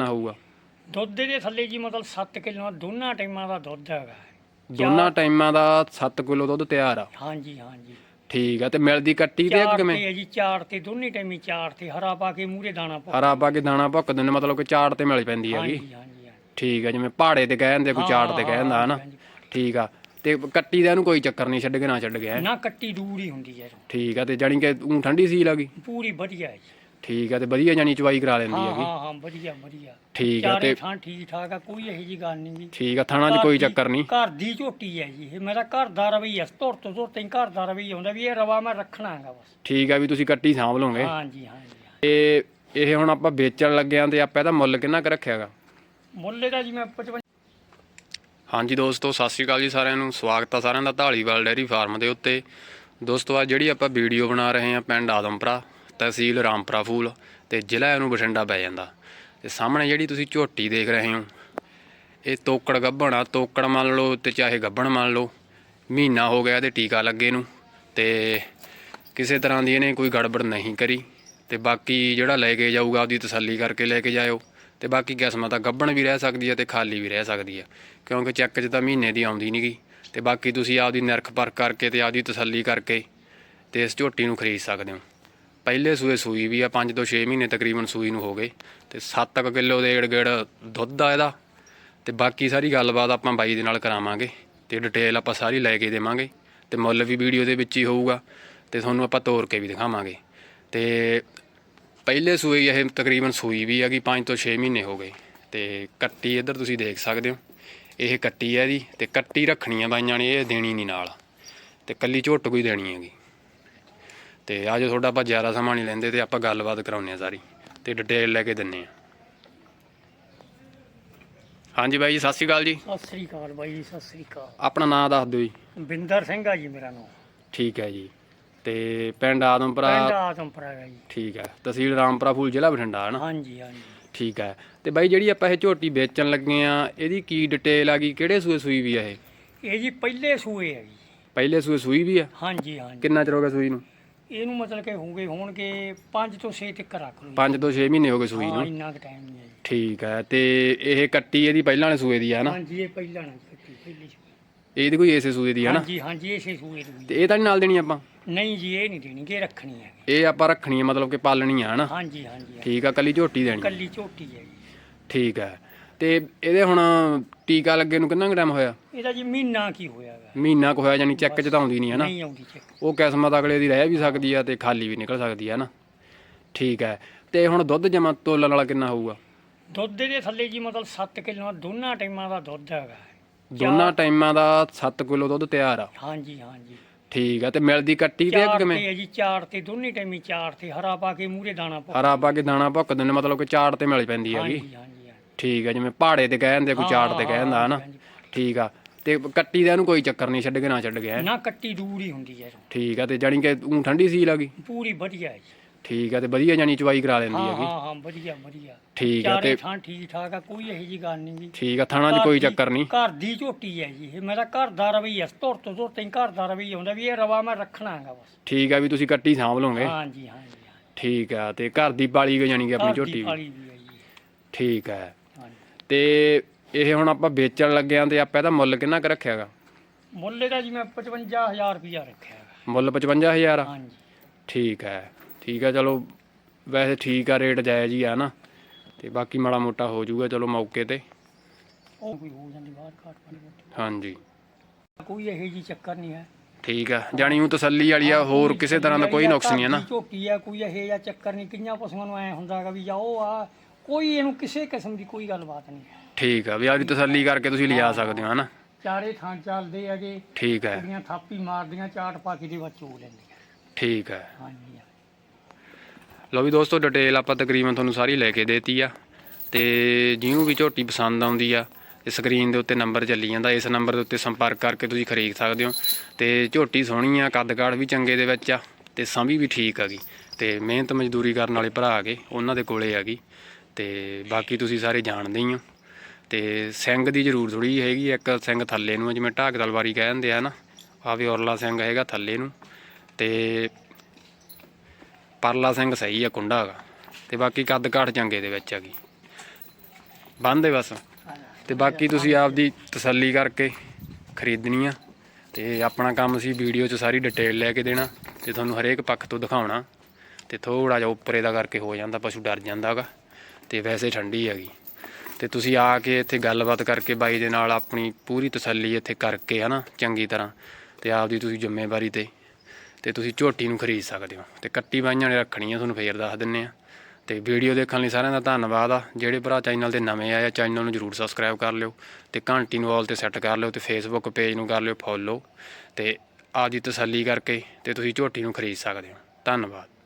ਕਿੰਨਾ ਹੋਊਗਾ? ਦੁੱਧ ਦੇ ਥੱਲੇ ਜੀ ਮਤਲਬ 7 ਕਿਲੋ ਦੋਨਾਂ ਟਾਈਮਾਂ ਦਾ ਦੁੱਧ ਹੈਗਾ। ਦੋਨਾਂ ਟਾਈਮਾਂ ਦਾ 7 ਕਿਲੋ ਦੁੱਧ ਤਿਆਰ ਆ? ਹਾਂਜੀ ਹਾਂਜੀ। ਠੀਕ ਆ ਤੇ ਮਿਲਦੀ ਕੱਟੀ ਤੇ ਚਾਰ ਕਿਵੇਂ? ਤੇ ਹੈ ਜੀ ਚਾਰ ਤੇ ਦੋਨੇ ਟਾਈਮੀ ਚਾਰ ਤੇ ਹਰਾ ਪਾ ਕੇ ਮੂਰੇ ਦਾਣਾ ਪਾ ਹਰਾ ਪਾ ਕੇ ਦਾਣਾ ਭੁੱਕਦੇ ਨੇ ਮਤਲਬ ਕਿ ਚਾੜ ਤੇ ਮਿਲ ਪੈਂਦੀ ਹੈਗੀ। ਹਾਂਜੀ ਹਾਂਜੀ ਹਾਂਜੀ। ਠੀਕ ਆ ਜਿਵੇਂ ਪਹਾੜੇ ਤੇ ਕਹਿ ਦਿੰਦੇ ਕੋਈ ਚਾੜ ਤੇ ਕਹਿ ਦਿੰਦਾ ਹਨਾ? ਠੀਕ ਆ ਤੇ ਕੱਟੀ ਦਾ ਇਹਨੂੰ ਕੋਈ ਚੱਕਰ ਨਹੀਂ ਛੱਡ ਕੇ ਨਾ ਛੱਡ ਗਿਆ ਨਾ ਕੱਟੀ ਦੂਰ ਹੀ ਹੁੰਦੀ ਹੈ ਠੀਕ ਆ ਤੇ ਜਾਣੀ ਕਿ ਊਂ ਠੰਡੀ ਸੀ ਲੱਗੀ ਪੂਰੀ ਵਧੀਆ ਹੈ ਜੀ। ਠੀਕ ਆ ਤੇ ਵਧੀਆ ਜਾਨੀ ਚਵਾਈ ਕਰਾ ਲੈਂਦੀ ਹਾਂ ਹੈਗੀ। ਹਾਂ ਹਾਂ ਵਧੀਆ ਵਧੀਆ। ਠੀਕ ਆ ਚਾਰੇ ਤੇ ਥਾਂ ਠੀਕ ਠਾਕ ਆ ਕੋਈ ਇਹੋ ਜੀ ਗੱਲ ਨਹੀਂ ਜੀ ਠੀਕ ਆ ਥਾਣਾ 'ਚ ਕੋਈ ਘਰ ਦੀ- ਚੱਕਰ ਨਹੀਂ ਘਰ ਦੀ ਝੋਟੀ ਹੈ ਜੀ ਇਹ ਮੇਰਾ ਘਰ ਦਾ ਰਵਈਆ ਧੁਰ ਤੋਂ ਧੁਰ ਤੈਂ ਘਰ ਦਾ ਰਵਈਆ ਹੁੰਦਾ ਵੀ ਇਹ ਰਵਾ ਮੈਂ ਰੱਖਣਾ ਹੈਗਾ ਬਸ। ਠੀਕ ਆ ਵੀ ਤੁਸੀਂ ਕੱਟੀ ਸਾਂਭ ਲਓਗੇ। ਹਾਂਜੀ ਹਾਂਜੀ ਤੇ ਇਹ ਹੁਣ ਆਪਾਂ ਵੇਚਣ ਲੱਗਿਆਂ ਤੇ ਆਪਾਂ ਇਹਦਾ ਮੁੱਲ ਕਿੰਨਾ ਕੁ ਰੱਖਿਆਗਾ ਮੁੱਲੇ ਦਾ ਜੀ ਮੈਂ 55 ਹਾਂਜੀ ਦੋਸਤੋ ਸਤਿ ਸ਼੍ਰੀ ਅਕਾਲ ਜੀ ਸਾਰਿਆਂ ਨੂੰ। ਸਵਾਗਤ ਆ ਸਾਰਿਆਂ ਦਾ ਢਾਲੀਵਾਲ ਡੈਰੀ ਫਾਰਮ ਦੇ ਉੱਤੇ। ਦੋਸਤੋ ਆ ਜਿਹੜੀ ਆਪਾਂ ਵੀਡੀਓ ਬਣਾ ਰਹੇ ਹਾਂ ਪਿੰਡ ਆਦਮਪੁਰਾ। ਤਹਿਸੀਲ ਰਾਮਪੁਰਾ ਫੂਲ ਤੇ ਜ਼ਿਲ੍ਹਾ ਇਹਨੂੰ ਬਠਿੰਡਾ ਪੈ ਜਾਂਦਾ। ਤੇ ਸਾਹਮਣੇ ਜਿਹੜੀ ਤੁਸੀਂ ਝੋਟੀ ਦੇਖ ਰਹੇ ਹੋ, ਇਹ ਤੋਕੜ ਗੱਭਣ ਆ, ਤੋਕੜ ਮੰਨ ਲਓ ਤੇ ਚਾਹੇ ਗੱਭਣ ਮੰਨ ਲਓ, ਮਹੀਨਾ ਹੋ ਗਿਆ ਇਹਦੇ ਟੀਕਾ ਲੱਗੇ ਨੂੰ ਤੇ ਕਿਸੇ ਤਰ੍ਹਾਂ ਦੀ ਇਹਨੇ ਕੋਈ ਗੜਬੜ ਨਹੀਂ ਕਰੀ ਤੇ ਬਾਕੀ ਜਿਹੜਾ ਲੈ ਕੇ ਜਾਊਗਾ ਆਪਦੀ ਤਸੱਲੀ ਕਰਕੇ ਲੈ ਕੇ ਜਾਇਓ ਤੇ ਬਾਕੀ ਕਿਸਮਾਂ ਤਾਂ ਗੱਭਣ ਵੀ ਰਹਿ ਸਕਦੀ ਹੈ ਤੇ ਖਾਲੀ ਵੀ ਰਹਿ ਸਕਦੀ ਆ, ਕਿਉਂਕਿ ਚੈੱਕ 'ਚ ਤਾਂ ਮਹੀਨੇ ਦੀ ਆਉਂਦੀ ਨਹੀਂਗੀ ਤੇ ਬਾਕੀ ਤੁਸੀਂ ਆਪਦੀ ਨਿਰਖ ਪਰਖ ਕਰਕੇ ਤੇ ਆਪਦੀ ਤਸੱਲੀ ਕਰਕੇ ਤੇ ਇਸ ਝੋਟੀ ਨੂੰ ਖਰੀਦ ਸਕਦੇ ਹੋ। ਪਹਿਲੇ ਸੂਏ ਸੂਈ ਵੀ ਆ 5 ਤੋਂ 6 ਮਹੀਨੇ ਤਕਰੀਬਨ ਸੂਈ ਨੂੰ ਹੋ ਗਏ। ਤੇ 7 ਕਿਲੋ ਦੇ ਏੜ-ਗੇੜ ਦੁੱਧ ਆ ਇਹਦਾ। ਤੇ ਬਾਕੀ ਸਾਰੀ ਗੱਲਬਾਤ ਆਪਾਂ ਬਾਈ ਦੇ ਨਾਲ ਕਰਾਵਾਂਗੇ ਤੇ ਡਿਟੇਲ ਆਪਾਂ ਸਾਰੀ ਲੈ ਕੇ ਦੇਵਾਂਗੇ। ਤੇ ਮੁੱਲ ਵੀ ਵੀਡੀਓ ਦੇ ਵਿੱਚ ਹੀ ਹੋਊਗਾ ਤੇ ਤੁਹਾਨੂੰ ਆਪਾਂ ਤੋਰ ਕੇ ਵੀ ਦਿਖਾਵਾਂਗੇ। ਤੇ ਪਹਿਲੇ ਸੂਈ ਇਹ ਤਕਰੀਬਨ ਸੂਈ ਵੀ ਹੈਗੀ 5 ਤੋਂ 6 ਮਹੀਨੇ ਹੋ ਗਏ। ਤੇ ਕੱਟੀ ਇੱਧਰ ਤੁਸੀਂ ਦੇਖ ਸਕਦੇ ਹੋ। ਇਹ ਕੱਟੀ ਹੈ ਜੀ ਤੇ ਕੱਟੀ ਰੱਖਣੀ ਆ ਬਾਈਆਂ ਨੇ, ਇਹ ਦੇਣੀ ਨਹੀਂ ਨਾਲ। ਤੇ ਕੱਲੀ ਝੁੱਟ ਕੋਈ ਦੇਣੀ ਹੈਗੀ। ਤੇ ਆਜੋ ਤੁਹਾਡਾ ਆਪਾਂ ਜ਼ਿਆਦਾ ਸਮਾਂ ਨਹੀਂ ਲੈਂਦੇ ਤੇ ਆਪਾਂ ਗੱਲਬਾਤ ਕਰਾਉਂਦੇ ਆ ਸਾਰੀ ਤੇ ਡਿਟੇਲ ਲੈ ਕੇ ਦਿੰਨੇ ਆ ਹਾਂਜੀ ਬਾਈ ਜੀ ਸਤਿ ਸ਼੍ਰੀ ਅਕਾਲ ਜੀ। ਸਤਿ ਸ੍ਰੀ ਅਕਾਲ ਬਾਈ ਜੀ ਸਤਿ ਸ੍ਰੀ ਅਕਾਲ। ਆਪਣਾ ਨਾਮ ਦੱਸ ਦਿਓ ਜੀ। ਬਿੰਦਰ ਸਿੰਘ ਆ ਜੀ ਮੇਰਾ ਨਾਮ। ਠੀਕ ਹੈ ਜੀ। ਤੇ ਪਿੰਡ ਪਿੰਡ ਆਦਮਪੁਰਾ ਆਦਮਪੁਰਾ ਹੈਗਾ ਜੀ। ਠੀਕ ਹੈ। ਤਹਿਸੀਲ ਰਾਮਪੁਰਾ ਫੂਲ ਜ਼ਿਲ੍ਹਾ ਬਠਿੰਡਾ ਹੈ ਨਾ ਹਾਂਜੀ ਹਾਂਜੀ। ਠੀਕ ਹੈ। ਤੇ ਬਾਈ ਜਿਹੜੀ ਆਪਾਂ ਇਹ ਝੋਟੀ ਵੇਚਣ ਲੱਗੇ ਆ ਇਹਦੀ ਕੀ ਡਿਟੇਲ ਆ ਗਈ? ਕਿਹੜੇ ਸੂਏ ਸੂਈ ਵੀ ਆ ਇਹ? ਇਹ ਜੀ ਪਹਿਲੇ ਸੂਏ ਹੈ ਜੀ। ਪਹਿਲੇ ਸੂਏ ਸੂਈ ਵੀ ਆ? ਹਾਂਜੀ ਹਾਂਜੀ। ਕਿੰਨਾ ਚਿਰ ਹੋ ਗਿਆ ਸੂਈ ਨੂੰ? ਇਹਨੂੰ ਮਤਲਬ ਕਿ ਹੋਗੇ ਹੋਣਗੇ 5 ਤੋਂ 6 ਤੱਕ ਰੱਖ ਲਓ 5 ਤੋਂ 6 ਮਹੀਨੇ ਹੋ ਗਏ ਸੂਈ ਹਾਂ ਨੂੰ। ਇੰਨਾ ਕੁ ਟਾਈਮ ਹੈ ਜੀ। ਠੀਕ ਹੈ ਤੇ ਇਹ ਕੱਟੀ ਇਹਦੀ ਪਹਿਲਾਂ ਵਾਲੇ ਸੂਏ ਦੀ ਆ ਨਾ ਹਾਂਜੀ ਇਹ ਪਹਿਲਾਂ ਨਾ ਕੱਟੀ ਪਹਿਲੀ ਸੂਏ ਇਹਦੀ ਕੋਈ ਇਸੇ ਸੂਏ ਦੀ ਆ ਨਾ ਹਾਂਜੀ ਹਾਂਜੀ ਇਸੇ ਸੂਏ ਦੀ। ਤੇ ਇਹ ਤਾਂ ਨਹੀਂ ਨਾਲ ਦੇਣੀ ਆਪਾਂ? ਨਹੀਂ ਜੀ ਇਹ ਨਹੀਂ ਦੇਣੀ ਇਹ ਰੱਖਣੀ ਹੈ। ਇਹ ਆਪਾਂ ਰੱਖਣੀ ਹੈ ਮਤਲਬ ਕਿ ਪਾਲਣੀ ਆ ਨਾ ਹਾਂਜੀ ਹਾਂਜੀ ਹਾਂਜੀ। ਠੀਕ ਆ ਕੱਲੀ ਝੋਟੀ ਦੇਣੀ। ਕੱਲੀ ਝੋਟੀ ਹੈ ਜੀ। ਠੀਕ ਹੈ। ਤੇ ਇਹਦੇ ਹੁਣ ਟੀਕਾ ਲੱਗੇ ਨੂੰ ਕਿੰਨਾ ਕੁ ਟਾਈਮ ਹੋਇਆ? ਇਹਦਾ ਜੀ ਮਹੀਨਾ ਕੀ ਹੋਇਆ ਗਾ ਮਹੀਨਾ ਕੁ ਹੋਇਆ ਜਾਨੀ ਚੈੱਕ 'ਚ ਤਾਂ ਆਉਂਦੀ ਨਹੀਂ ਹੈ ਨਾ। ਨਹੀਂ ਆਉਂਦੀ ਚੈੱਕ ਉਹ ਕਿਸਮਤ ਅਗਲੇ ਦੀ ਰਹਿ ਵੀ ਸਕਦੀ ਆ ਤੇ ਖਾਲੀ ਵੀ ਨਿਕਲ ਸਕਦੀ ਆ ਨਾ। ਠੀਕ ਹੈ। ਤੇ ਹੁਣ ਦੁੱਧ ਜਮਾ ਤੋਲਣ ਵਾਲਾ ਕਿੰਨਾ ਹੋਊਗਾ? ਦੁੱਧ ਦੇ ਥੱਲੇ ਜੀ ਮਤਲਬ 7 ਕਿਲੋ ਦੋਨਾਂ ਟਾਈਮਾਂ ਦਾ ਦੁੱਧ ਹੈਗਾ। ਦੋਨਾਂ ਟਾਈਮਾਂ ਦਾ 7 ਕਿਲੋ ਦੁੱਧ ਤਿਆਰ ਆ। ਹਾਂਜੀ ਹਾਂਜੀ। ਠੀਕ ਆ ਤੇ ਮਿਲਦੀ ਕੱਟੀ ਤੇ ਚਾਰ ਕਿਵੇਂ? ਤੇ ਹੈ ਜੀ ਚਾਰ ਤੇ ਦੋਨੇ ਟਾਈਮੀ ਚਾਰ ਤੇ ਹਰਾ ਪਾ ਕੇ ਮੂਰੇ ਦਾਣਾ ਪਾ ਹਰਾ ਪਾ ਕੇ ਦਾਣਾ ਭੁੱਕਦੇ ਨੇ ਮਤਲਬ ਕਿ ਚਾੜ ਤੇ ਮਿਲ ਪੈਂਦੀ ਹੈਗੀ। ਠੀਕ ਆ ਜਿਵੇਂ ਪਹਾੜੇ ਤੇ ਕਹਿ ਦਿੰਦੇ ਕੋਈ ਚਾੜ ਤੇ ਕਹਿ ਦਿੰਦਾ ਹਨਾ। ਠੀਕ ਆ ਤੇ ਕੱਟੀ ਦਾ ਇਹਨੂੰ ਕੋਈ ਚੱਕਰ ਨਹੀਂ ਛੱਡ ਕੇ ਨਾ ਛੱਡ ਗਿਆ ਨਾ ਕੱਟੀ ਦੂਰ ਹੀ ਹੁੰਦੀ ਹੈ ਠੀਕ ਆ ਤੇ ਜਾਣੀ ਕਿ ਊਂ ਠੰਡੀ ਸੀ ਲੱਗੀ ਪੂਰੀ ਵਧੀਆ ਹੈ ਜੀ। ਠੀਕ ਆ ਤੇ ਵਧੀਆ ਜਾਨੀ ਚਵਾਈ ਕਰਾ ਲੈਂਦੀ ਹਾਂ ਹੈਗੀ। ਹਾਂ ਹਾਂ ਵਧੀਆ ਵਧੀਆ। ਠੀਕ ਆ ਤੇ ਥਾਂ ਠੀਕ ਠਾਕ ਆ ਕੋਈ ਇਹੋ ਜੀ ਗੱਲ ਨਹੀਂ ਜੀ ਠੀਕ ਆ ਥਾਣਾ 'ਚ ਕੋਈ ਚੱਕਰ ਨਹੀਂ ਘਰ ਦੀ ਝੋਟੀ ਹੈ ਜੀ ਇਹ। ਮੇਰਾ ਘਰ ਦਾ ਰਵਈਆ ਧੁਰ ਤੋਂ ਧੁਰ ਤੈਂ ਘਰ ਦਾ ਰਵਈਆ ਹੁੰਦਾ ਵੀ ਇਹ ਰਵਾ ਮੈਂ ਰੱਖਣਾ ਹੈਗਾ ਬਸ। ਠੀਕ ਆ ਵੀ ਤੁਸੀਂ ਕੱਟੀ ਸਾਂਭ ਲਓਗੇ। ਹਾਂਜੀ ਹਾਂਜੀ ਠੀਕ ਆ ਤੇ ਘਰ ਦੀ ਪਾਲੀ ਜਾਨੀ ਕਿ ਆਪਣੀ ਝੋਟੀ ਹੈ ਜੀ। ਠੀਕ ਹੈ ਹਾਂਜੀ ਤੇ ਇਹ ਹੁਣ ਆਪਾਂ ਵੇਚਣ ਲੱਗਿਆਂ ਤੇ ਆਪਾਂ ਇਹਦਾ ਮੁੱਲ ਕਿੰਨਾ ਕੁ ਰੱਖਿਆਗਾ? ਮੁੱਲ ਦਾ ਜੀ ਮੈਂ 55000 ਰੁਪਇਆ ਰੱਖਿਆ ਹੈਗਾ ਮੁੱਲ 55000 ਆ ਹਾਂਜੀ। ਠੀਕ ਹੈ ਠੀਕ ਹੈ ਚਲੋ ਵੈਸੇ ਠੀਕ ਆ ਰੇਟ ਜਾਇਜ਼ ਹੀ ਆ ਨਾ। ਤੇ ਬਾਕੀ ਮਾੜਾ ਮੋਟਾ ਹੋ ਜਾਊਗਾ ਚਲੋ ਮੌਕੇ ਤੇ। ਉਹ ਕੋਈ ਹੋ ਜਾਂਦੀ ਬਾਹਰ ਘਾਟ ਪਾਣੀ ਮੋਟੀ ਹਾਂਜੀ। ਕੋਈ ਇਹੋ ਜੀ ਚੱਕਰ ਨਹੀਂ ਹੈ। ਠੀਕ ਆ ਜਾਣੀ ਉਹ ਤਸੱਲੀ ਵਾਲੀ ਆ ਹੋਰ ਕਿਸੇ ਤਰ੍ਹਾਂ ਦਾ ਕੋਈ ਨੁਕਸ ਨਹੀਂ ਹੈ ਨਾ। ਝੋਟੀ ਆ ਕੋਈ ਇਹੋ ਜਿਹਾ ਚੱਕਰ ਨਹੀਂ ਕਿੰਨਾ ਪਸ਼ੂਆਂ ਨੂੰ ਐ ਹੁੰਦਾ ਹੈਗਾ ਵੀ ਜਾਓ ਆ ਕੋਈ ਇਹਨੂੰ ਕਿਸੇ ਕਿਸਮ ਦੀ ਕੋਈ ਗੱਲਬਾਤ ਨਹੀਂ ਹੈ। ਠੀਕ ਆ ਵੀ ਆਪਦੀ ਤਸੱਲੀ ਕਰਕੇ ਤੁਸੀਂ ਲਿਜਾ ਸਕਦੇ ਹੋ ਹਨਾ? ਚਾਰੇ ਥਾਂ ਚੱਲਦੇ ਹੈਗੇ। ਠੀਕ ਹੈ। ਕੁੜੀਆਂ ਥਾਪੀ ਮਾਰਦੀਆਂ ਚਾਟ ਪਾ ਕੇ ਦੇ ਵਿੱਚ ਲੈਂਦੀਆਂ ਠੀਕ ਹੈ। ਹਾਂਜੀ ਲਓ ਵੀ ਦੋਸਤੋ ਡਿਟੇਲ ਆਪਾਂ ਤਕਰੀਬਨ ਤੁਹਾਨੂੰ ਸਾਰੀ ਲੈ ਕੇ ਦੇਤੀ ਆ। ਤੇ ਜਿਹਨੂੰ ਵੀ ਝੋਟੀ ਪਸੰਦ ਆਉਂਦੀ ਆ ਤੇ ਸਕਰੀਨ ਦੇ ਉੱਤੇ ਨੰਬਰ ਚੱਲੀ ਜਾਂਦਾ। ਇਸ ਨੰਬਰ ਦੇ ਉੱਤੇ ਸੰਪਰਕ ਕਰਕੇ ਤੁਸੀਂ ਖਰੀਦ ਸਕਦੇ ਹੋ। ਤੇ ਝੋਟੀ ਸੋਹਣੀ ਆ ਕੱਦ ਕਾਠ ਵੀ ਚੰਗੇ ਦੇ ਵਿੱਚ ਆ ਤੇ ਸੰਭੀ ਵੀ ਠੀਕ ਹੈਗੀ ਤੇ ਮਿਹਨਤ ਮਜ਼ਦੂਰੀ ਕਰਨ ਵਾਲੇ ਭਰਾ ਆ ਗਏ ਉਹਨਾਂ ਦੇ ਕੋਲੇ ਹੈਗੀ ਤੇ ਬਾਕੀ ਤੁਸੀਂ ਸਾਰੇ ਜਾਣਦੇ ਹੀ ਹੋ। ਤੇ ਸਿੰਘ ਦੀ ਜ਼ਰੂਰ ਥੋੜੀ ਹੈਗੀ ਇੱਕ ਸਿੰਘ ਥੱਲੇ ਨੂੰ ਜਿਵੇਂ ਢਾਕ ਤਲਵਾਰੀ ਕਹਿ ਦਿੰਦੇ ਆ ਨਾ ਆ ਵੀ ਔਰਲਾ ਸਿੰਘ ਹੈਗਾ ਥੱਲੇ ਨੂੰ। ਤੇ ਪਰਲਾ ਸਿੰਘ ਸਹੀ ਆ, ਕੁੰਡਾ ਹੈਗਾ। ਤੇ ਬਾਕੀ ਕੱਦ ਕਾਠ ਚੰਗੇ ਦੇ ਵਿੱਚ ਹੈਗੀ। ਬੰਨਦੇ ਬਸ। ਤੇ ਬਾਕੀ ਤੁਸੀਂ ਆਪਦੀ ਤਸੱਲੀ ਕਰਕੇ ਖਰੀਦਣੀ ਆ। ਤੇ ਆਪਣਾ ਕੰਮ ਸੀ ਵੀਡੀਓ 'ਚ ਸਾਰੀ ਡਿਟੇਲ ਲੈ ਕੇ ਦੇਣਾ। ਤੇ ਤੁਹਾਨੂੰ ਹਰੇਕ ਪੱਖ ਤੋਂ ਦਿਖਾਉਣਾ। ਤੇ ਥੋੜਾ ਜਿਹਾ ਉੱਪਰੇ ਦਾ ਕਰਕੇ ਹੋ ਜਾਂਦਾ, ਪਸ਼ੂ ਡਰ ਜਾਂਦਾਗਾ ਤੇ ਵੈਸੇ ਠੰਡੀ ਹੈਗੀ। ਤੇ ਤੁਸੀਂ ਆ ਕੇ ਇੱਥੇ ਗੱਲਬਾਤ ਕਰਕੇ ਬਾਈ ਦੇ ਨਾਲ ਆਪਣੀ ਪੂਰੀ ਤਸੱਲੀ ਇੱਥੇ ਕਰਕੇ ਹਨਾ, ਚੰਗੀ ਤਰ੍ਹਾਂ। ਤੇ ਆਪਦੀ ਤੁਸੀਂ ਜ਼ਿੰਮੇਵਾਰੀ ਤੇ ਤੇ ਤੁਸੀਂ ਝੋਟੀ ਨੂੰ ਖਰੀਦ ਸਕਦੇ ਹੋ। ਤੇ ਕੱਟੀ ਬਾਈਆਂ ਨੇ ਰੱਖਣੀ ਆ ਤੁਹਾਨੂੰ ਫੇਰ ਦੱਸ ਦਿੰਨੇ ਆ। ਤੇ ਵੀਡੀਓ ਦੇਖਣ ਲਈ ਸਾਰਿਆਂ ਦਾ ਧੰਨਵਾਦ ਆ। ਜਿਹੜੇ ਭਰਾ ਚੈਨਲ ਤੇ ਨਵੇਂ ਆਏ ਆ, ਚੈਨਲ ਨੂੰ ਜਰੂਰ ਸਬਸਕ੍ਰਾਈਬ ਕਰ ਲਿਓ। ਤੇ ਘੰਟੀ ਨੂੰ ਆਲ ਤੇ ਸੈੱਟ ਕਰ ਲਿਓ, ਤੇ ਫੇਸਬੁੱਕ ਪੇਜ ਨੂੰ ਕਰ ਲਿਓ ਫੋਲੋ ਤੇ ਆਪਦੀ ਤਸੱਲੀ ਕਰਕੇ ਤੇ ਤੁਸੀਂ ਝੋਟੀ ਨੂੰ ਖਰੀਦ ਸਕਦੇ ਹੋ। ਧੰਨਵਾਦ।